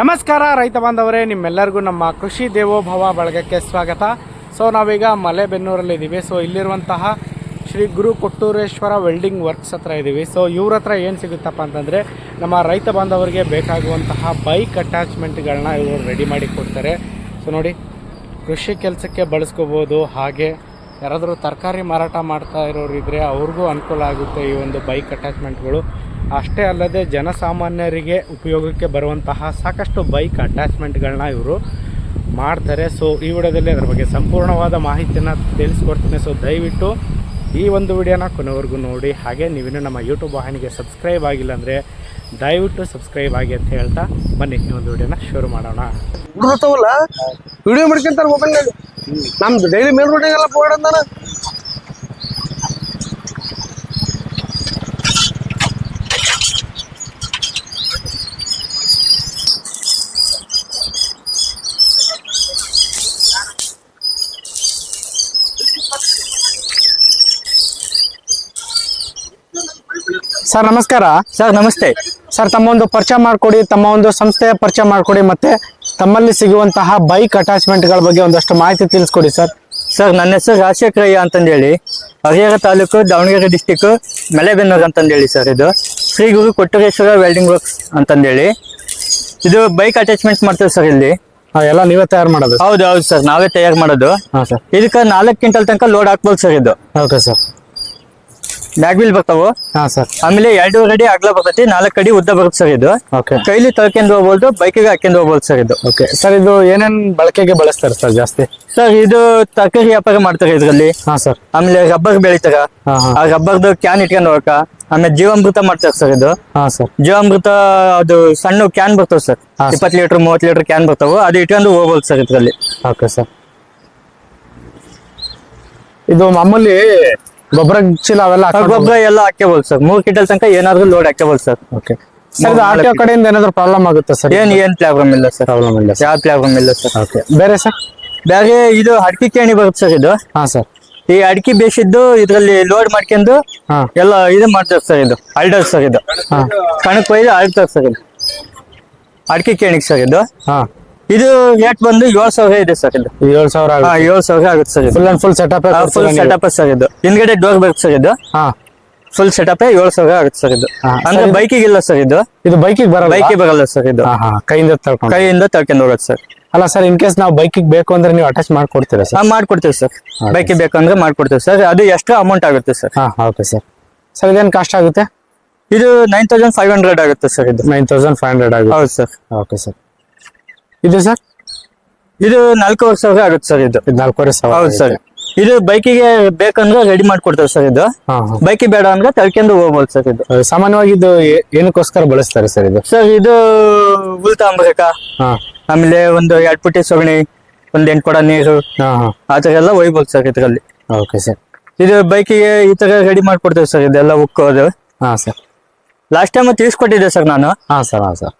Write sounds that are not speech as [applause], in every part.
ನಮಸ್ಕಾರ, ರೈತ ಬಾಂಧವರೇ, ನಿಮ್ಮೆಲ್ಲರಿಗೂ ನಮ್ಮ ಕೃಷಿ ದೇವೋಭವ ಬಳಗಕ್ಕೆ ಸ್ವಾಗತ. ಸೊ ನಾವೀಗ ಮಲೆಬೆನ್ನೂರಲ್ಲಿ ಇದ್ದೀವಿ ಸೊ ಇಲ್ಲಿರುವಂತಹ ಶ್ರೀ ಗುರು ಕೊಟ್ಟೂರೇಶ್ವರ ವೆಲ್ಡಿಂಗ್ ವರ್ಕ್ಸ್ ಹತ್ರ ಇದ್ದೀವಿ ಸೊ ಇವ್ರ ಹತ್ರ ಏನು ಸಿಗುತ್ತಪ್ಪ ಅಂತಂದರೆ, ನಮ್ಮ ರೈತ ಬಾಂಧವರಿಗೆ ಬೇಕಾಗುವಂತಹ ಬೈಕ್ ಅಟ್ಯಾಚ್ಮೆಂಟ್ಗಳನ್ನ ಇವರು ರೆಡಿ ಮಾಡಿ ಕೊಡ್ತಾರೆ. ಸೊ ನೋಡಿ, ಕೃಷಿ ಕೆಲಸಕ್ಕೆ ಬಳಸ್ಕೋಬೋದು. ಹಾಗೆ ಯಾರಾದರೂ ತರಕಾರಿ ಮಾರಾಟ ಮಾಡ್ತಾ ಇರೋರು ಇದ್ದರೆ ಅವ್ರಿಗೂ ಅನುಕೂಲ ಆಗುತ್ತೆ ಈ ಒಂದು ಬೈಕ್ ಅಟ್ಯಾಚ್ಮೆಂಟ್ಗಳು ಅಷ್ಟೇ ಅಲ್ಲದೆ ಜನಸಾಮಾನ್ಯರಿಗೆ ಉಪಯೋಗಕ್ಕೆ ಬರುವಂತಹ ಸಾಕಷ್ಟು ಬೈಕ್ ಅಟ್ಯಾಚ್ಮೆಂಟ್ಗಳನ್ನ ಇವರು ಮಾಡ್ತಾರೆ. ಸೊ ಈ ವಿಡಿಯೋದಲ್ಲಿ ಅದರ ಬಗ್ಗೆ ಸಂಪೂರ್ಣವಾದ ಮಾಹಿತಿಯನ್ನು ತಿಳಿಸ್ಕೊಡ್ತೀನಿ. ಸೊ ದಯವಿಟ್ಟು ಈ ಒಂದು ವಿಡಿಯೋನ ಕೊನೆವರೆಗೂ ನೋಡಿ. ಹಾಗೆ ನೀವಿನ್ನೂ ನಮ್ಮ ಯೂಟ್ಯೂಬ್ ವಾಹಿನಿಗೆ ಸಬ್ಸ್ಕ್ರೈಬ್ ಆಗಿಲ್ಲ ಅಂದರೆ ದಯವಿಟ್ಟು ಸಬ್ಸ್ಕ್ರೈಬ್ ಆಗಿ ಅಂತ ಹೇಳ್ತಾ ಬನ್ನಿ. ಈ ಒಂದು ವಿಡಿಯೋನ ಶುರು ಮಾಡೋಣ. ವಿಡಿಯೋ ಮಾಡ್ಕೊಂತಾರೆ ನಮ್ದು ಡೈಲಿ ಮೇಲ್ ರೋಡಿಗೆಲ್ಲ ಸರ್ ನಮಸ್ಕಾರ. ಸರ್ ನಮಸ್ತೆ. ಸರ್ ತಮ್ಮ ಒಂದು ಪರಿಚಯ ಮಾಡಿಕೊಡಿ ತಮ್ಮ ಒಂದು ಸಂಸ್ಥೆಯ ಪರಿಚಯ ಮಾಡಿಕೊಡಿ ಮತ್ತೆ ತಮ್ಮಲ್ಲಿ ಸಿಗುವಂತಹ ಬೈಕ್ ಅಟ್ಯಾಚ್ಮೆಂಟ್ಗಳ ಬಗ್ಗೆ ಒಂದಷ್ಟು ಮಾಹಿತಿ ತಿಳಿಸ್ಕೊಡಿ ಸರ್. ಸರ್ ನನ್ನ ಹೆಸರು ರಾಜಶೇಖರಯ್ಯ ಅಂತಂದೇಳಿ. ಹರಿಹರ ತಾಲೂಕು ದಾವಣಗೆರೆ ಡಿಸ್ಟಿಕ್ ಮಲೆಬೆನ್ನೂರು ಅಂತಂದೇಳಿ ಸರ್ ಇದು. ಶ್ರೀ ಗುರು ಕೊಟ್ಟರೇಶ್ವರ ವೆಲ್ಡಿಂಗ್ ವರ್ಕ್ಸ್ ಅಂತಂದೇಳಿ. ಇದು ಬೈಕ್ ಅಟ್ಯಾಚ್ಮೆಂಟ್ ಮಾಡ್ತೇವೆ ಸರ್ ಇಲ್ಲಿ. ಎಲ್ಲ ನೀವೇ ತಯಾರು ಮಾಡೋದು? ಹೌದು ಹೌದು ಸರ್ ನಾವೇ ತಯಾರು ಮಾಡೋದು. ಹಾಂ ಸರ್. ಇದಕ್ಕೆ ನಾಲ್ಕು ಕ್ವಿಂಟಲ್ ತನಕ ಲೋಡ್ ಹಾಕ್ಬೋದು ಸರ್ ಇದು. Okay sir. ಬ್ಯಾಗ್ ಬಿಲ್ ಬರ್ತಾವು? ಹಾ ಸರ್ ಆಮೇಲೆ ಎರಡೂವರೆ ಅಡಿ ಅಗ್ಲ ಬರ್ತೈತಿ ನಾಲ್ಕು ಅಡಿ ಉದ್ದ ಬರುತ್ತೆ ಸರ್ ಇದು. ಓಕೆ ಕೈಲಿ ತಳ್ಕೊಂಡು ಹೋಗ್ಬೋದು ಬೈಕಿಗೆ ಹಾಕೊಂಡು ಹೋಗ್ಬೋದು ಸರ್ ಇದು. ಓಕೆ ಸರ್ ಇದು ಏನೇನ್ ಬಳಕೆಗೆ ಬಳಸ್ತಾರೆ ಸರ್ ಜಾಸ್ತಿ? ಸರ್ ಇದು ತರಕಾರಿ ವ್ಯಾಪಾರ ಮಾಡ್ತಾರೆ ಇದರಲ್ಲಿ. ಹಾ ಸರ್ ಆಮೇಲೆ ರಬ್ಬರ್ ಬೆಳಿತಾರ. ಹಾಂ ಹಾಂ. ಆ ರಬ್ಬರ್ದು ಕ್ಯಾನ್ ಇಟ್ಕೊಂಡು ಹೋಗಕ ಆಮೇಲೆ ಜೀವಾಮೃತ ಮಾಡ್ತಾರೆ ಸರ್ ಇದು. ಹಾ ಸರ್ ಜೀವಾಮೃತ ಅದು ಸಣ್ಣ ಕ್ಯಾನ್ ಬರ್ತಾವ ಸರ್ ಹಾ, sir. ಇಪ್ಪತ್ತು ಲೀಟರ್ ಮೂವತ್ತು ಲೀಟರ್ ಕ್ಯಾನ್ ಬರ್ತಾವ. ಅದು ಇಟ್ಕೊಂಡು ಹೋಗ್ಬೋದು ಸರ್ ಇದ್ರಲ್ಲಿ. ಓಕೆ ಸರ್ ಇದು ಮಾಮೂಲಿ ಗೊಬ್ಬರ ಚೀಲ ಅವೆಲ್ಲ ಗೊಬ್ಬರ ಎಲ್ಲ ಹಾಕ್ಯಬೋದು ಸರ್. ಮೂರ್ ಕಿಟಲ್ ತನಕ ಏನಾದ್ರು ಲೋಡ್ ಹಾಕ್ಯಬೋದು ಸರ್. ಓಕೆ ಸರ್ ಆಟೋ ಕಡೆಯಿಂದ ಏನಾದ್ರು ಪ್ರಾಬ್ಲಮ್ ಆಗುತ್ತೆ ಸರ್? ಏನ್ ಏನ್ ಪ್ರಾಬ್ಲಮ್ ಇಲ್ಲ ಸರ್. ಪ್ರಾಬ್ಲಮ್ ಇಲ್ಲ ಯಾವ ಪ್ರಾಬ್ಲಮ್ ಇಲ್ಲ ಸರ್. ಓಕೆ ಬೇರೆ ಸರ್? ಬೇರೆ ಇದು ಅಡಿಕೆ ಕೇಣಿ ಬರುತ್ತೆ ಸರ್ ಇದು. ಹಾಂ ಸರ್. ಈ ಅಡಿಕೆ ಬೇಸಿದ್ದು ಇದ್ರಲ್ಲಿ ಲೋಡ್ ಮಾಡ್ಕೊಂಡು ಎಲ್ಲ ಇದು ಮಾಡ್ತಾರೆ ಸರ್ ಇದು. ಅಲ್ಡರ್ ಸರ್ ಇದು. ಕಣಕ್ ಒಯ್ದು ಅಳ್ತಾರೆ ಸರ್ ಇದು. ಅಡಿಕೆ ಕೇಣಿಗೆ ಸರ್ ಇದು. ಹಾಂ. ಇದು ರೇಟ್ ಬಂದು ಏಳು ಸಾವಿರ ಇದೆ ಸರ್ ಇದು. ಏಳು ಸಾವಿರ ಏಳು ಸಾವಿರ ಆಗುತ್ತೆ sir full and full setup full setup sir ಇದು. ಹಿಂದ್ಗಡೆ ಡೋರ್ ಬೇಕು ಸರ್ ಇದು. ಹಾಂ. ಫುಲ್ ಸೆಟಪ್ ಏಳು ಸಾವಿರ ಆಗುತ್ತೆ ಸರ್ ಇದು. ಅಂದ್ರೆ ಬೈಕಿಗೆ ಇಲ್ಲ ಸರ್ ಇದು. ಇದು ಬೈಕಿಗೆ ಬರಲ್ಲ? ಬೈಕಿಗೆ ಬರಲ್ಲ ಸರ್ ಇದು. ಕೈಯಿಂದ ಕೈಯಿಂದ ತಳ್ಕೊಂಡು ಹೋಗುತ್ತೆ ಸರ್. ಅಲ್ಲ ಸರ್ ಇನ್ ಕೇಸ್ ನಾವು ಬೈಕಿಗೆ ಬೇಕು ಅಂದ್ರೆ ನೀವು ಅಟ್ಯಾಚ್ ಮಾಡ್ಕೊಡ್ತೀರಾ ಸರ್? ಮಾಡ್ಕೊಡ್ತೀವಿ ಸರ್. ಬೈಕಿಗೆ ಬೇಕಂದ್ರೆ ಮಾಡ್ಕೊಡ್ತೀವಿ ಸರ್. ಅದು ಎಷ್ಟು ಅಮೌಂಟ್ ಆಗುತ್ತೆ ಸರ್. Okay sir. ಸರ್ ಇದೇನು ಕಾಸ್ಟ್ ಆಗುತ್ತೆ? ಇದು ನೈನ್ ತೌಸಂಡ್ ಫೈವ್ ಹಂಡ್ರೆಡ್ ಆಗುತ್ತೆ ಸರ್ ಇದು. ನೈನ್ ತೌಸಂಡ್ ಫೈವ್ ಹಂಡ್ರೆಡ್ ಆಗುತ್ತೆ. ಹೌದು ಸರ್. Okay sir. ಇದು ಸರ್? ಇದು ನಾಲ್ಕೂವರೆ ಸಾವಿರ ಆಗುತ್ತೆ ಸರ್ ಇದು. ಇದು ನಾಲ್ಕೂವರೆ ಸಾವಿರ ಹೌದು ಸರ್. ಇದು ಬೈಕಿಗೆ ಬೇಕಂದ್ರೆ ರೆಡಿ ಮಾಡ್ಕೊಡ್ತೇವೆ ಸರ್ ಇದು. ಬೈಕಿಗೆ ಬೇಡ ಅಂದ್ರೆ ತಳ್ಕೊಂಡು ಹೋಗ್ಬೋದು ಸರ್ ಇದು. ಸಾಮಾನ್ಯವಾಗಿ ಇದು ಏ- ಏನಕ್ಕೋಸ್ಕರ ಬಳಸ್ತಾರೆ ಸರ್ ಇದು? ಸರ್ ಇದು ಹುಲ್ ತಾಂಬ್ರಕ ಹಾಂ. ಆಮೇಲೆ ಒಂದು ಎರಡ್ ಪುಟ್ಟಿ ಸೊಗಣಿ ಒಂದ್ ಎಂಟು ಕೊಡ ನೀರು. ಹಾಂ ಹಾಂ. ಆ ತರ ಎಲ್ಲ ಒಯ್ಬೋದು ಸರ್ ಇದರಲ್ಲಿ. Okay sir. ಇದು ಬೈಕಿಗೆ ಈ ತರ ರೆಡಿ ಮಾಡ್ಕೊಡ್ತೇವೆ ಸರ್ ಇದೆಲ್ಲ ಉಕ್ಕೋದು. ಹಾ ಸರ್. ಲಾಸ್ಟ್ ಟೈಮ್ ತಿಳಿಸ್ಕೊಟ್ಟಿದ್ದೆ ಸರ್ ನಾನು. ಹಾ ಸರ್ ಹಾ ಸರ್.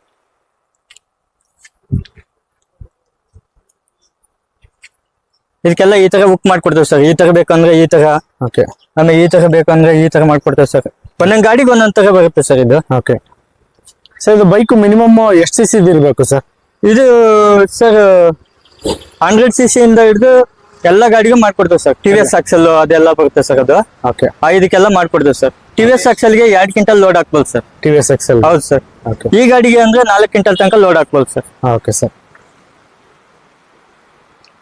ಇದಕ್ಕೆಲ್ಲ ಈ ತರ ಬುಕ್ ಮಾಡ್ಕೊಡ್ತೇವೆ ಸರ್ ಈ ತರ ಬೇಕಂದ್ರೆ ಈ ತರ. ಓಕೆ ಆಮೇಲೆ ಈ ತರ ಬೇಕಂದ್ರೆ ಈ ತರ ಮಾಡ್ಕೊಡ್ತೇವೆ ಸರ್ ಒಂದೊಂದು ಗಾಡಿಗೆ ಒಂದೊಂದ್ ತರ ಬರುತ್ತೆ ಸರ್ ಇದು. ಓಕೆ ಸರ್ ಇದು ಬೈಕ್ ಮಿನಿಮಮ್ ಎಷ್ಟು ಸಿ ಸಿದು ಇರಬೇಕು ಸರ್ ಇದು ಸರ್ ಹಂಡ್ರೆಡ್ ಸಿ ಸಿ ಇಂದ ಹಿಡಿದು ಎಲ್ಲ ಗಾಡಿಗೂ ಮಾಡ್ಕೊಡ್ತೇವೆ sir T V S axle ಅದೆಲ್ಲ ಬರುತ್ತೆ ಸರ್ ಅದು. ಓಕೆ ಇದಕ್ಕೆಲ್ಲ ಮಾಡ್ಕೊಡ್ತೇವೆ ಸರ್ ಟಿ ವಿ ಎಸ್ ಆಕ್ಸಲ್ಗೆ ಎರಡ್ ಕ್ವಿಂಟಲ್ ಲೋಡ್ ಹಾಕ್ಬೋದು sir T V S XL ಹೌದು ಸರ್ ಓಕೆ ಈ ಗಾಡಿಗೆ ಅಂದ್ರೆ ನಾಲ್ಕು ಕ್ವಿಂಟಲ್ ತನಕ ಲೋಡ್ ಹಾಕ್ಬೋದು ಸರ್ ಓಕೆ ಸರ್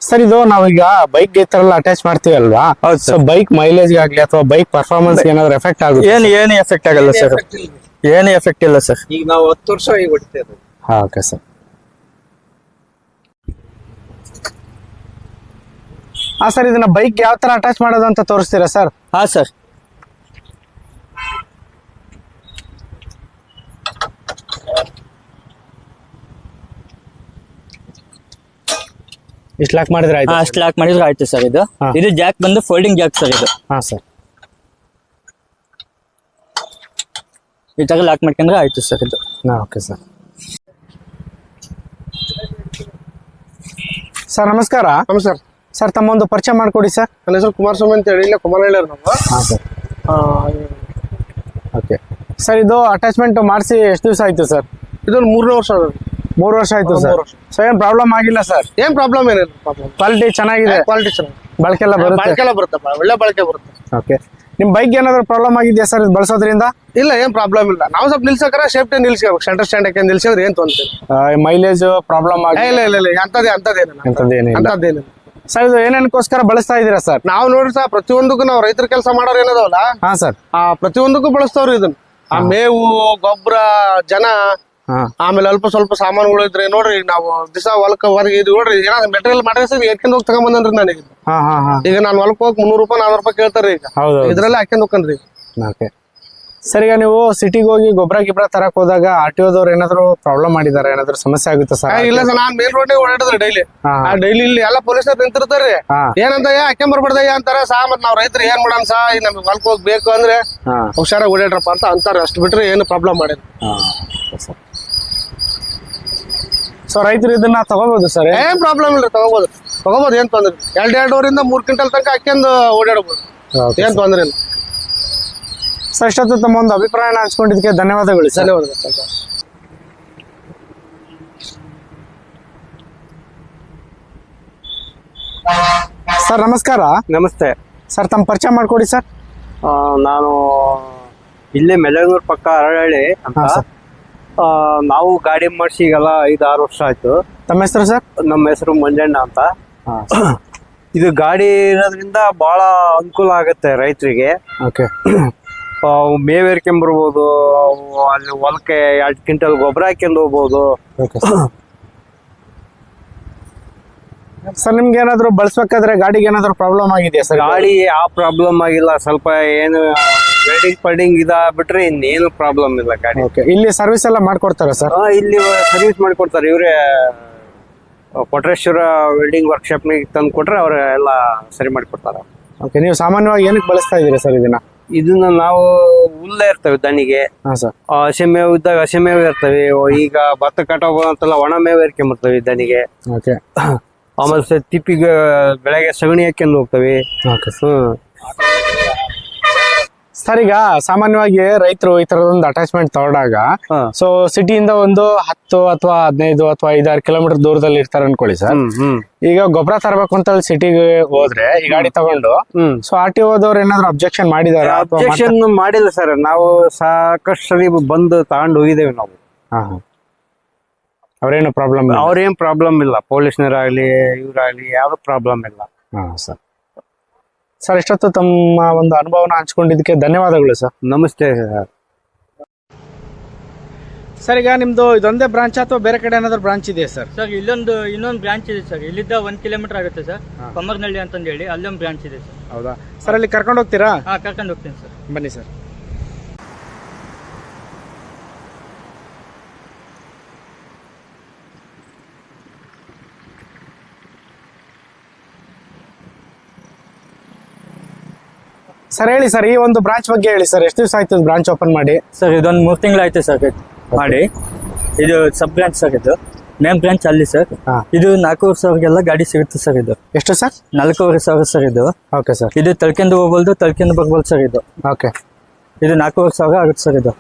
ಸರ್ ಇದು ನಾವೀಗ ಬೈಕ್ ಈ ತರ ಎಲ್ಲ ಅಟ್ಯಾಚ್ ಮಾಡ್ತೀವಿ ಅಲ್ವಾ ಹೌದು ಸೊ ಸರ್ ಬೈಕ್ ಮೈಲೇಜ್ ಆಗ್ಲಿ ಅಥವಾ ಬೈಕ್ ಪರ್ಫಾರ್ಮೆನ್ಸ್ ಏನಾದ್ರು ಎಫೆಕ್ಟ್ ಆಗುತ್ತೆ ಏನು ಏನು ಎಫೆಕ್ಟ್ ಆಗಲ್ಲ ಸರ್? ಏನು ಎಫೆಕ್ಟ್ ಇಲ್ಲ ಸರ್? ಈಗ ನಾವು ಹತ್ತು ವರ್ಷ ಈಗ ಹೊಡಿತೇವೆ ಹಾ ಓಕೆ ಸರ್ ಹಾ ಸರ್ ಇದನ್ನ ಬೈಕ್ ಯಾವ ತರ ಅಟ್ಯಾಚ್ ಮಾಡೋದು ಅಂತ ತೋರಿಸ್ತೀರಾ ಸರ್? ಹಾ ಸರ್ ಇಷ್ಟು ಲಾಕ್ ಮಾಡಿದ್ರೆ ಆಯ್ತು ಅಷ್ಟು ಲಾಕ್ ಮಾಡಿದ್ರೆ ಆಯ್ತು ಸರ್ ಇದು. ಹಾ. ಇದು ಜಾಕ್ ಬಂದು ಫೋಲ್ಡಿಂಗ್ ಜಾಕ್ ಸರ್ ಇದು. ಹಾ ಸರ್ ಈ ತರ ಲಾಕ್ ಮಾಡ್ಕೊಂಡ್ರೆ ಆಯ್ತು ಸರ್ ಇದು. ಹಾ ಓಕೆ ಸರ್ ಸರ್ ನಮಸ್ಕಾರ. ನಮಸ್ಕಾರ. ಸರ್ ಸರ್ ತಮ್ಮ ಒಂದು ಪರಿಚಯ ಮಾಡಿಕೊಡಿ ಸರ್ ನನ್ನ ಹೆಸರು ಕುಮಾರಸ್ವಾಮಿ ಅಂತ ಹೇಳಿ ಕುಮಾರ್ ಹೇಳಿ ನಮ್ಮ ಹಾಂ ಸರ್ ಓಕೆ ಸರ್ ಇದು ಅಟ್ಯಾಚ್ಮೆಂಟ್ ಮಾಡಿಸಿ ಎಷ್ಟು ದಿವಸ ಆಯ್ತು ಸರ್ ಇದೊಂದು ಮೂರನೇ ವರ್ಷ ಅದ ಮೂರು ವರ್ಷ ಆಯ್ತು ಸರ್. ಸೊ ಏನ್ ಪ್ರಾಬ್ಲಮ್ ಆಗಿಲ್ಲ ಸರ್? ಏನ್ ಪ್ರಾಬ್ಲಮ್ ಏನಿಲ್ಲ ಕ್ವಾಲಿಟಿ ಚೆನ್ನಾಗಿದೆ. ಕ್ವಾಲಿಟಿ ಎಲ್ಲ ಬರುತ್ತೆ? ಬಳಕೆ ಎಲ್ಲ ಬರುತ್ತೆ ಒಳ್ಳೆ ಬಳಕೆ ಬರುತ್ತೆ. ಓಕೆ ನಿಮ್ ಬೈಕ್ ಏನಾದ್ರು ಪ್ರಾಬ್ಲಮ್ ಆಗಿದೆಯಾ ಸರ್ ಇದು ಬಳಸೋದ್ರಿಂದ? ಇಲ್ಲ ಏನ್ ಪ್ರಾಬ್ಲಮ್ ಇಲ್ಲ. ನಾವು ಸ್ವಲ್ಪ ನಿಲ್ಸಕ್ರ ಸೇಫ್ಟಿ ನಿಲ್ಸ್ಕೋಬೇಕು. ಸೆಂಟರ್ ಸ್ಟ್ಯಾಂಡ್ ಯಾಕೆ ನಿಲ್ಸಿದ್ರೆ ಏನ್ ತೊಂದ್ರೆ ಮೈಲೇಜ್ ಪ್ರಾಬ್ಲಮ್ ಆಗಿ ಇಲ್ಲ ಇಲ್ಲ ಇಲ್ಲ. ಅಂತದೇ ಅಂತದೇನಿಲ್ಲ ಅಂತದೇನಿಲ್ಲ ಅಂತದೇನಿಲ್ಲ ಸರ್ ಇದು ಏನೇನಕ್ಕೋಸ್ಕರ ಬಳಸ್ತಾ ಇದೀರಾ ಸರ್? ನಾವು ನೋಡ್ರಿ ಸರ್ ಪ್ರತಿಯೊಂದಕ್ಕೂ ನಾವು ರೈತರ ಕೆಲಸ ಮಾಡೋರು ಏನದವಲ್ಲ ಹಾ ಸರ್. ಆ ಪ್ರತಿಯೊಂದಕ್ಕೂ ಬಳಸ್ತಾವ್ರಿ ಇದನ್ನ. ಆ ಮೇವು ಗೊಬ್ಬರ ಜನ ಆಮೇಲೆ ಅಲ್ಪ ಸ್ವಲ್ಪ ಸಾಮಾನುಗಳು ಇದ್ರೆ ನೋಡ್ರಿ ನಾವು ದಿವಸ ಹೊಲಕ್ಕೆ ಹೊರಗೆ ಇದು ನೋಡ್ರಿ ಏನಾದ್ರು ಮೆಟೀರಿಯಲ್ ಮಾಡಿದ್ರೆ ಎಕ್ಕಿಂದ ಹೋಗಿ ತಗೊಂಬಂದ್ರಿ ನನಗೆ ಈಗ. ನಾನು ಹೊಲಕ್ಕೆ ಹೋಗಿ ಮುನ್ನೂರು ರೂಪಾಯಿ ನಾನೂರು ರೂಪಾಯಿ ಕೇಳ್ತಾರೆ ಈಗ. ಇದ್ರಲ್ಲಿ ಹಾಕ್ಯಂಡ್ ಹೋಗ್ಕನ್ರಿ ಓಕೆ. ಸರ್ ಈಗ ನೀವು ಸಿಟಿಗೆ ಹೋಗಿ ಗೊಬ್ಬರ ಗಿಬ್ಬರ ತರಕ್ ಹೋದಾಗ ಆರ್ ಟಿ ಓದವ್ರು ಏನಾದ್ರು ಪ್ರಾಬ್ಲಮ್ ಮಾಡಿದಾರೆ? ಏನಾದ್ರು ಸಮಸ್ಯೆ ಆಗುತ್ತೆ ಸರ್ ಇಲ್ಲ ಸರ್ ನಾನ್ ಮೇನ್ ರೋಡ್ ಓಡಾಡಿದ್ರೆ ಡೈಲಿ ಆ ಡೈಲಿ ಇಲ್ಲಿ ಎಲ್ಲ ಪೊಲೀಸರು ನಿಂತಿರ್ತಾರೆ. ಏನಂತ ಹಾಕ್ಯಂಡ್ ಬರ್ಬಾರ್ದಯ್ಯ ಅಂತಾರ ಸಾ ಮತ್ ನಾವ್ ರೈತರು ಏನ್ ಮಾಡೋಣ ಸಾ ನಮ್ಗೆ ಹೊಲ್ಕೋಗ್ಬೇಕು ಅಂದ್ರೆ ಹುಷಾರಾಗಿ ಓಡಾಡ್ರಪ್ಪ ಅಂತ ಅಂತಾರೆ. ಅಷ್ಟು ಬಿಟ್ರೆ ಏನು ಪ್ರಾಬ್ಲಮ್ ಮಾಡಿಲ್ಲ. ಸೊ ರೈತರು ಇದನ್ನ ತಗೋಬಹುದು ಸರ್ ಏನ್? ಪ್ರಾಬ್ಲಮ್ ಇಲ್ಲ ತಗೋಬಹುದು ತಗೋಬಹುದು ಏನ್ ತೊಂದ್ರೆ ಎರಡು ಎರಡ್ ಎರಡೂವರಿಂದ ಮೂರ್ ಕ್ವಿಂಟಲ್ ತನಕ ಹಾಕ್ಯಂದು ಓಡಾಡಬಹುದು ಏನ್ ತೊಂದ್ರೆ ಇಲ್ಲ. ಸರ್ ಇಷ್ಟೊತ್ತು ತಮ್ಮ ಒಂದು ಅಭಿಪ್ರಾಯನ ಹಂಚ್ಕೊಂಡಿದ್ದಕ್ಕೆ ಧನ್ಯವಾದಗಳು ಸರ್ ಧನ್ಯವಾದಗಳು ಸರ್. ಸರ್ ನಮಸ್ಕಾರ. ನಮಸ್ತೆ. ಸರ್ ತಮ್ಮ ಪರಿಚಯ ಮಾಡ್ಕೊಡಿ ಸರ್ ಆ, ನಾನು ಇಲ್ಲೇ ಮೆಲಗೂರು ಪಕ್ಕ ಅರಳಹಳ್ಳಿ ಅಂತ. ನಾವು ಗಾಡಿ ಮಾಡಿಸಿ ಈಗೆಲ್ಲ ಐದು ಆರು ವರ್ಷ ಆಯ್ತು. ತಮ್ಮ ಹೆಸರು ಸರ್? ನಮ್ಮ ಹೆಸರು ಮಂಜಣ್ಣ ಅಂತ. [clears throat] ಇದು ಗಾಡಿ ಇರೋದ್ರಿಂದ ಬಹಳ ಅನುಕೂಲ ಆಗುತ್ತೆ ರೈತರಿಗೆ. ಓಕೆ. [clears throat] ಮೇವೇರ್ಕೊಂಬರ್ಬೋದು ಅಲ್ಲಿ ಹೊಲಕ್ಕೆ ಎರಡು ಕ್ವಿಂಟಲ್ ಗೊಬ್ಬರ ಹಾಕೊಂಡು ಹೋಗ್ಬೋದು. ಸರ್ ನಿಮ್ಗೆ ಏನಾದ್ರು ಬಳಸ್ಬೇಕಾದ್ರೆ ಗಾಡಿಗೆ ಏನಾದ್ರು ಪ್ರಾಬ್ಲಮ್ ಆಗಿದೆಯಾ ಸರ್? ಗಾಡಿ ಆ ಪ್ರಾಬ್ಲಮ್ ಆಗಿಲ್ಲ. ಸ್ವಲ್ಪ ಏನು ವೆಲ್ಡಿಂಗ್ ಪಲ್ಡಿಂಗ್ ಇದಾಗ್ಬಿಟ್ರೆ ಇನ್ನೇನು ಪ್ರಾಬ್ಲಮ್ ಇಲ್ಲ ಗಾಡಿ. ಓಕೆ ಇಲ್ಲಿ ಸರ್ವಿಸ್ ಎಲ್ಲ ಮಾಡ್ಕೊಡ್ತಾರೆ ಸರ್ ಆ, ಇಲ್ಲಿ ಸರ್ವಿಸ್ ಮಾಡಿಕೊಡ್ತಾರೆ. ಇವರೇ ಕೊಟ್ರೇಶ್ವರ ವೆಲ್ಡಿಂಗ್ ವರ್ಕ್ಶಾಪ್ನಿಗೆ ತಂದು ಕೊಟ್ರೆ ಅವ್ರ ಎಲ್ಲ ಸರಿ ಮಾಡಿಕೊಡ್ತಾರೆ. ಓಕೆ ನೀವು ಸಾಮಾನ್ಯವಾಗಿ ಏನಕ್ಕೆ ಬಳಸ್ತಾ ಇದ್ದೀರಾ ಸರ್ ಇದನ್ನ? ಇದನ್ನ ನಾವು ಹುಲ್ಲೇ ಇರ್ತವೆ ದನಿಗೆ ಹಾಂ ಸರ್ ಆ, ಹಸಿ ಮೇವು ಇದ್ದಾಗ ಹಸಿ ಮೇವು ಇರ್ತವೆ ಈಗ ಭತ್ತ ಕಟಾವು ಅಂತಲ್ಲ ಒಣ ಮೇವು ಇರ್ಕೊಂಬರ್ತವೆ ದನಿಗೆ ಓಕೆ ಆಮೇಲೆ ಸ- ತಿಪ್ಪಿಗೆ ಬೆಳಗ್ಗೆ ಸಗಣಿ ಹಾಕ್ಯಂದು ಹೋಗ್ತವೆ. ಓಕೆ ಹ್ಮ್. ಸರ್ ಈಗ ಸಾಮಾನ್ಯವಾಗಿ ರೈತರು ಈ ತರದೊಂದು ಅಟ್ಯಾಚ್ಮೆಂಟ್ ತಗೊಂಡಾಗ. ಸೊ ಸಿಟಿಯಿಂದ ಒಂದು ಹತ್ತು ಅಥವಾ ಹದಿನೈದು ಅಥವಾ ಐದಾರು ಕಿಲೋಮೀಟರ್ ದೂರದಲ್ಲಿ ಇರ್ತಾರೆ ಅನ್ಕೊಳ್ಳಿ ಸರ್ ಈಗ ಗೊಬ್ಬರ ತರಬೇಕು ಅಂತ ಸಿಟಿಗೆ ಹೋದ್ರೆ ಈ ಗಾಡಿ ತಗೊಂಡು ಸೊ ಆರ್ ಟಿ ಓದವ್ರು ಏನಾದ್ರು ಅಬ್ಜೆಕ್ಷನ್ ಮಾಡಿದಾರೆ ಅಬ್ಜೆಕ್ಷನ್ ಮಾಡಿಲ್ಲ ಸರ್ ನಾವು ಸಾಕಷ್ಟು ಸರಿ ಬಂದು ತಗೊಂಡು ಹೋಗಿದ್ದೇವೆ ನಾವು. ಅವ್ರೇನು ಪ್ರಾಬ್ಲಮ್ ಅವ್ರೇನು ಪ್ರಾಬ್ಲಮ್ ಇಲ್ಲ. ಪೊಲೀಸ್ನರಾಗ್ಲಿ ಇವ್ರಾಗ್ಲಿ ಯಾವ್ದು ಪ್ರಾಬ್ಲಮ್ ಇಲ್ಲ. ಹಾ ಸರ್ ಸರ್ ಎಷ್ಟೊತ್ತು ತಮ್ಮ ಒಂದು ಅನುಭವನ ಹಂಚ್ಕೊಂಡಿದ್ದಕ್ಕೆ ಧನ್ಯವಾದಗಳು ಸರ್. ನಮಸ್ತೆ. ಸರ್ ಸರ್ ಈಗ ನಿಮ್ದು ಇದೊಂದೇ ಬ್ರಾಂಚ್ ಅಥವಾ ಬೇರೆ ಕಡೆ ಏನಾದ್ರು ಬ್ರಾಂಚ್ ಇದೆ ಸರ್? ಸರ್ ಇಲ್ಲೊಂದು ಇನ್ನೊಂದು ಬ್ರಾಂಚ್ ಇದೆ ಸರ್. ಇಲ್ಲಿದ್ದ ಒಂದ್ ಕಿಲೋಮೀಟರ್ ಆಗುತ್ತೆ ಸರ್. ಕೊಮ್ಮರ್ನಳ್ಳಿ ಅಂತಂದೇಳಿ ಅಲ್ಲೊಂದು ಬ್ರಾಂಚ್ ಇದೆ ಸರ್. ಹೌದಾ? ಸರ್ ಅಲ್ಲಿ ಕರ್ಕೊಂಡು ಹೋಗ್ತೀರಾ? ಹಾ ಕರ್ಕೊಂಡು ಹೋಗ್ತೀನಿ ಸರ್. ಬನ್ನಿ ಸರ್. ಸರ್ ಹೇಳಿ ಸರ್ ಈ ಒಂದು ಬ್ರಾಂಚ್ ಬಗ್ಗೆ ಹೇಳಿ ಸರ್ ಎಷ್ಟು ದಿವಸ ಆಯ್ತು ಬ್ರಾಂಚ್ ಓಪನ್ ಮಾಡಿ? ಸರ್ ಇದೊಂದು ಮೂರು ತಿಂಗಳಾಯ್ತು ಸರ್ ಮಾಡಿ. ಇದು ಸಬ್ ಬ್ರಾಂಚ್ ಸರ್ ಇದು. ಮೇನ್ ಬ್ರಾಂಚ್ ಅಲ್ಲಿ ಸರ್ ಹಾ. ಇದು ನಾಲ್ಕೂವರೆ ಸಾವಿರಗೆಲ್ಲ ಗಾಡಿ ಸಿಗುತ್ತೆ ಸರ್ ಇದು. ಎಷ್ಟು ಸರ್ ನಾಲ್ಕೂವರೆ ಸಾವಿರ ಸರ್ ಇದು. ಓಕೆ ಸರ್ ಇದು ತಳ್ಕೊಂಡು ಹೋಗ್ಬೋದು ತಳ್ಕೊಂಡು ಬರ್ಬೋದು ಸರ್ ಇದು. ಓಕೆ ಇದು ನಾಲ್ಕೂವರೆ ಸಾವಿರ ಆಗುತ್ತೆ ಸರ್ ಇದು.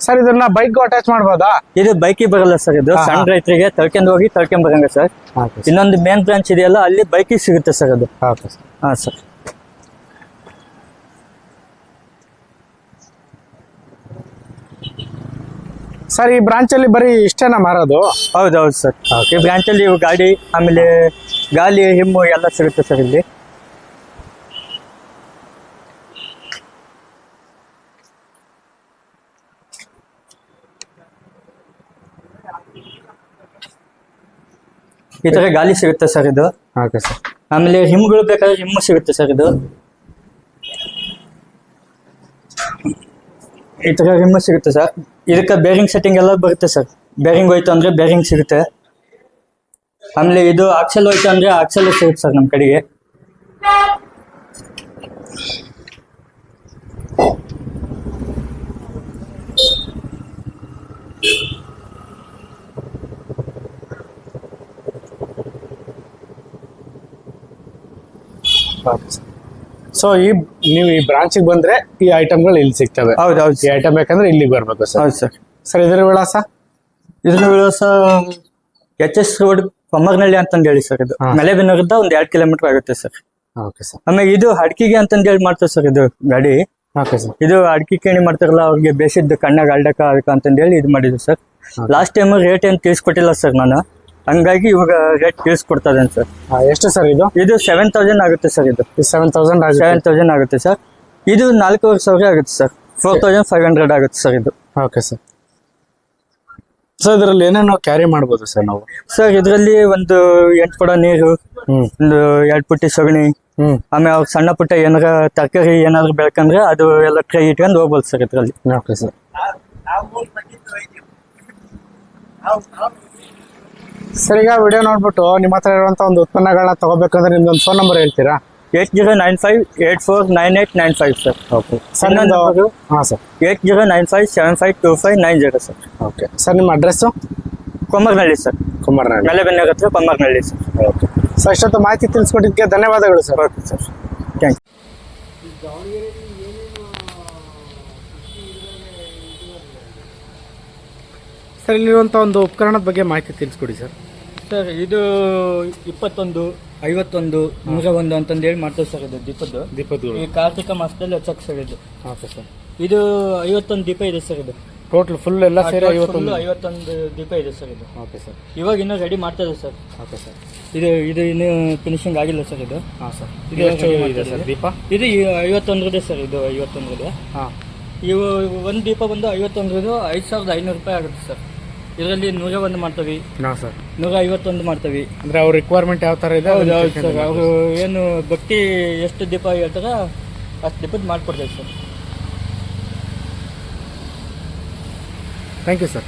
ಸರ್ ಇದನ್ನ ಬೈಕ್ ಅಟ್ಯಾಚ್ ಮಾಡ್ಬೋದಾ? ಇದು ಬೈಕಿಗೆ ಬರಲ್ಲ ಸರ್ ಇದು. ಹಾ, ಸಣ್ಣ ಹಾ. ರೈತರಿಗೆ ತಳ್ಕೊಂಡು ಹೋಗಿ ತಳ್ಕೊಂಡ್ ಬರಂಗ ಸರ್ ಓಕೆ ಇನ್ನೊಂದು ಮೇನ್ ಬ್ರಾಂಚ್ ಇದೆಯಲ್ಲ ಅಲ್ಲಿ ಬೈಕಿಗೆ ಸಿಗುತ್ತೆ ಸರ್ ಅದು. ಓಕೆ ಸರ್ ಹಾ ಸರ್ ಸರ್ ಈ ಬ್ರಾಂಚಲ್ಲಿ ಬರೀ ಇಷ್ಟೇನಾ ಮಾರೋದು? ಹೌದೌದು ಸರ್. ಈ ಬ್ರಾಂಚ್ ಅಲ್ಲಿ ಗಾಡಿ ಆಮೇಲೆ ಗಾಲಿ ಹಿಮ್ಮು ಎಲ್ಲ ಸಿಗುತ್ತೆ ಸರ್ ಇಲ್ಲಿ. ಈ ತರ ಗಾಲಿ ಸಿಗುತ್ತೆ ಸರ್ ಇದು. ಓಕೆ ಸರ್ ಆಮೇಲೆ ಹಿಮ್ಗಳು ಬೇಕಾದ್ರೆ ಹಿಮ್ಮು ಸಿಗುತ್ತೆ ಸರ್ ಇದು. ಈ ತರ ಹಿಮ್ಮು ಸಿಗುತ್ತೆ ಸರ್. ಇದಕ್ಕೆ ಬೇರಿಂಗ್ ಸೆಟ್ಟಿಂಗ್ ಎಲ್ಲ ಬರುತ್ತೆ ಸರ್ ಬೇರಿಂಗ್ ಹೋಯ್ತು ಅಂದರೆ ಬೇರಿಂಗ್ ಸಿಗುತ್ತೆ. ಆಮೇಲೆ ಇದು ಆಕ್ಸೆಲ್ ಹೋಯ್ತು ಅಂದರೆ ಆಕ್ಸೆಲ್ ಸಿಗುತ್ತೆ ಸರ್ ನಮ್ಮ ಕಡೆಗೆ. ಸೊ ಈ ನೀವು ಈ ಬ್ರಾಂಚಿಗೆ ಬಂದ್ರೆ ಈ ಐಟಮ್ಗಳು ಇಲ್ಲಿ ಸಿಗ್ತವೆ. ಹೌದು ಹೌದು ಈ ಐಟಮ್ ಬೇಕಂದ್ರೆ ಇಲ್ಲಿಗೆ ಬರ್ಬೇಕು ಸರ್ ಹೌದು ಸರ್ ಸರ್ ಇದರ ವಿಳಾಸ? ಇದ್ರ ವಿಳಾಸ ಎಚ್ ಎಸ್ ರೋಡ್ ಕೊಮ್ಮರ್ನಳ್ಳಿ ಅಂತಂದ್ ಹೇಳಿ ಸರ್ ಇದು. ಹಾ. ಮಲೆಬೆನ್ನೂರಿಂದ ಒಂದ್ ಎರಡ್ ಕಿಲೋಮೀಟರ್ ಆಗುತ್ತೆ ಸರ್ ಓಕೆ ಸರ್ ಆಮೇಲೆ ಇದು ಅಡ್ಕಿಗೆ ಅಂತ ಹೇಳಿ ಮಾಡ್ತಾರೆ ಸರ್ ಇದು ಗಾಡಿ. ಓಕೆ ಸರ್ ಇದು ಅಡ್ಕಿ ಕೇಣಿ ಮಾಡ್ತಾರಲ್ಲ ಅವ್ರಿಗೆ ಬೇಸಿದ್ದು ಕಣ್ಣಾಗ ಅಲ್ಡಕ ಅದಕ್ಕ ಅಂತಂದೇಳಿ ಇದು ಮಾಡಿದ್ವಿ ಸರ್ ಲಾಸ್ಟ್ ಟೈಮ್ ರೇಟ್ ಏನ್ ತಿಳಿಸ್ಕೊಟ್ಟಿಲ್ಲ ಸರ್ ನಾನು. ಹಂಗಾಗಿ ಇವಾಗ ರೇಟ್ ತಿಳಿಸ್ಕೊಡ್ತಾ ಇದ್ದೇನೆ ಸರ್ ಎಷ್ಟು ಸರ್ ಇದು? ಇದು ಸೆವೆನ್ ತೌಸಂಡ್ ಆಗುತ್ತೆ ಸರ್ ಇದು. ಸೆವೆನ್ ತೌಸಂಡ್ ಸೆವೆನ್ ತೌಸಂಡ್ ಆಗುತ್ತೆ ಸರ್. ಇದು ನಾಲ್ಕೂವರೆ ಸಾವಿರ ಆಗುತ್ತೆ sir. Four thousand five hundred ಆಗುತ್ತೆ ಸರ್ ಇದು. ಓಕೆ ಸರ್ ಸರ್ ಇದರಲ್ಲಿ ಏನೇನು ಕ್ಯಾರಿ ಮಾಡ್ಬೋದು ಸರ್ ನಾವು? ಸರ್ ಇದರಲ್ಲಿ ಒಂದು ಎಂಟು ಕೊಡ ನೀರು ಒಂದು ಎರಡು ಪುಟ್ಟಿ ಸಗಣಿ ಹ್ಮ್. ಆಮೇಲೆ ಅವ್ರ ಸಣ್ಣ ಪುಟ್ಟ ಏನಾರ ತರಕಾರಿ ಏನಾದ್ರು ಬೆಳ್ಕಂದ್ರೆ ಅದು ಎಲ್ಲ ಟ್ರೈ ಇಟ್ಕೊಂಡು ಹೋಗ್ಬೋದು ಸರ್ ಇದರಲ್ಲಿ. ಓಕೆ ಸರ್ ಸರ್ ಈಗ ವಿಡಿಯೋ ನೋಡ್ಬಿಟ್ಟು ನಿಮ್ಮ ಹತ್ರ ಇರುವಂತ ಒಂದು ಉತ್ಪನ್ನಗಳನ್ನ ತಗೋಬೇಕಂದ್ರೆ ನಿಮ್ದೊಂದು ಫೋನ್ ನಂಬರ್ ಹೇಳ್ತೀರಾ? Eight zero nine five eight four nine eight nine five sir okay sir ನಿಮ್ದು? ಹಾಂ sir eight zero nine five seven five two five nine zero sir okay sir ನಿಮ್ಮ address Kommarnalli sir Kommarnalli. Malebennur ಹತ್ರ ಕೊಮ್ಮರ್ನಳ್ಳಿ sir okay sir ಇಷ್ಟೊತ್ತು ಮಾಹಿತಿ ತಿಳಿಸ್ಕೊಟ್ಟಿದ್ದಕ್ಕೆ ಧನ್ಯವಾದಗಳು sir okay sir thank sir ಇಲ್ಲಿರುವಂಥ ಒಂದು ಉಪಕರಣದ ಬಗ್ಗೆ ಮಾಹಿತಿ ತಿಳಿಸ್ಕೊಡಿ ಸರ್. ಸರ್ ಇದು ಇಪ್ಪತ್ತೊಂದು ಐವತ್ತೊಂದು ನೂರ ಒಂದು ಅಂತಂದು ಹೇಳಿ ಮಾಡ್ತೇವೆ ಸರ್ ಇದು ದೀಪದ್ದು. ದೀಪಗಳು ಈ ಕಾರ್ತಿಕ ಮಾಸದಲ್ಲಿ ಹಚ್ಚಕ್ ಸರ್ ಇದು. ಓಕೆ ಸರ್ ಇದು ಐವತ್ತೊಂದು ದೀಪ ಇದೆ ಸರ್ ಇದು. ಟೋಟಲ್ ಫುಲ್ ಎಲ್ಲ ಸೇರಿ ಐವತ್ತೊಂದು. ಐವತ್ತೊಂದು ದೀಪ ಇದೆ ಸರ್ ಇದು. Okay sir. ಇವಾಗ ಇನ್ನೂ ರೆಡಿ ಮಾಡ್ತಾ ಇದೆ ಸರ್. Okay sir. ಇದು ಇದು ಇನ್ನೂ ಫಿನಿಶಿಂಗ್ ಆಗಿಲ್ಲ ಸರ್ ಇದು. ಹಾಂ ಸರ್. ಇದು ಇದು ಎಷ್ಟು ಇದೆ ಸರ್. ದೀಪ? ಇದು ಐವತ್ತೊಂದರದೇ ಸರ್ ಇದು ಐವತ್ತೊಂದರದೇ. ಹಾಂ. ಇವು ಒಂದು ದೀಪ ಬಂದು ಐವತ್ತೊಂದರದು ಐದು ಸಾವಿರದ ಐನೂರು ರೂಪಾಯಿ ಆಗುತ್ತೆ ಸರ್. ಇದರಲ್ಲಿ ನೂರ ಒಂದು ಮಾಡ್ತೀವಿ. ಹಾಂ ಸರ್. ನೂರ ಐವತ್ತೊಂದು ಮಾಡ್ತೀವಿ. ಅಂದ್ರೆ ಅವ್ರ ರಿಕ್ವೈರ್ಮೆಂಟ್ ಯಾವ ಥರ ಇದೆ ಹೌದು ಹೌದು ಸರ್. ಅವರು ಏನು ಭಕ್ತಿ ಎಷ್ಟು ದೀಪ ಹೇಳ್ತಾರ ಅಷ್ಟು ದೀಪದ ಮಾಡ್ಕೊಡ್ತೇವೆ ಸರ್. Thank you sir